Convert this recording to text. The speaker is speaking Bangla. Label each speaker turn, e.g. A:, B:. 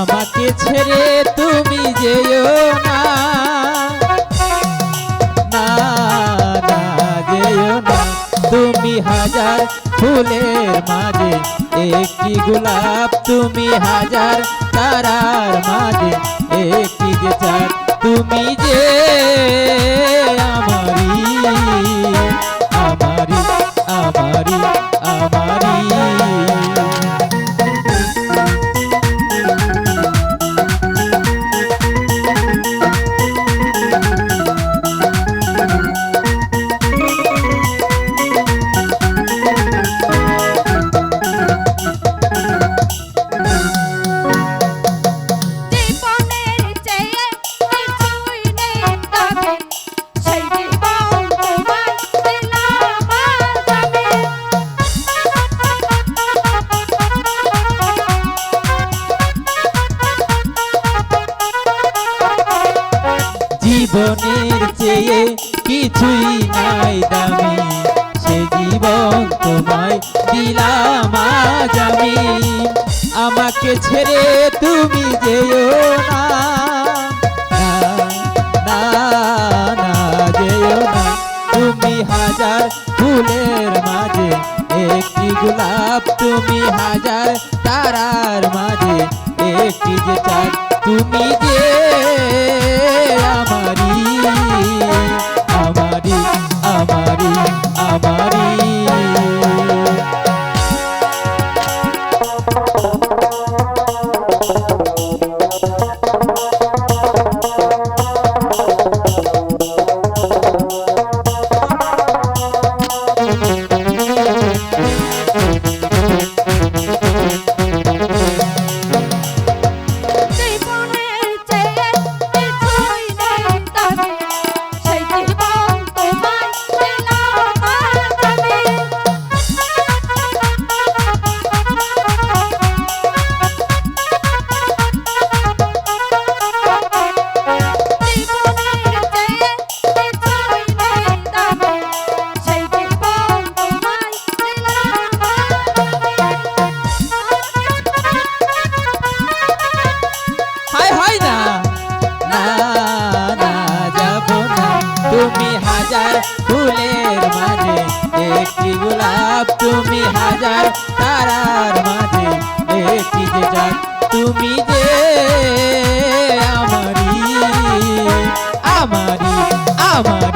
A: আমাকে ছেড়ে তুমি যেও না। না যেও না। তুমি হাজার ফুলের মাঝে, একটি গোলাপ তুমি হাজার তারার মাঝে, একটি যে তুমি যে
B: জীবনের চেয়ে কিছুই নাই দামি।
A: সে জীবন তোমায় দিলাম আজ আমি। আমাকে ছেড়ে তুমি যেও না। তুমি হাজার ফুলের মাঝে, একটি গোলাপ তুমি হাজার তারার মাঝে, একটি যে চাঁদ তুমি যে হাজার ফুলের মাঝে, একটি গোলাপ তুমি হাজার তারার মাঝে, একটি যে যাক তুমি যে আমারি আমারি আমারি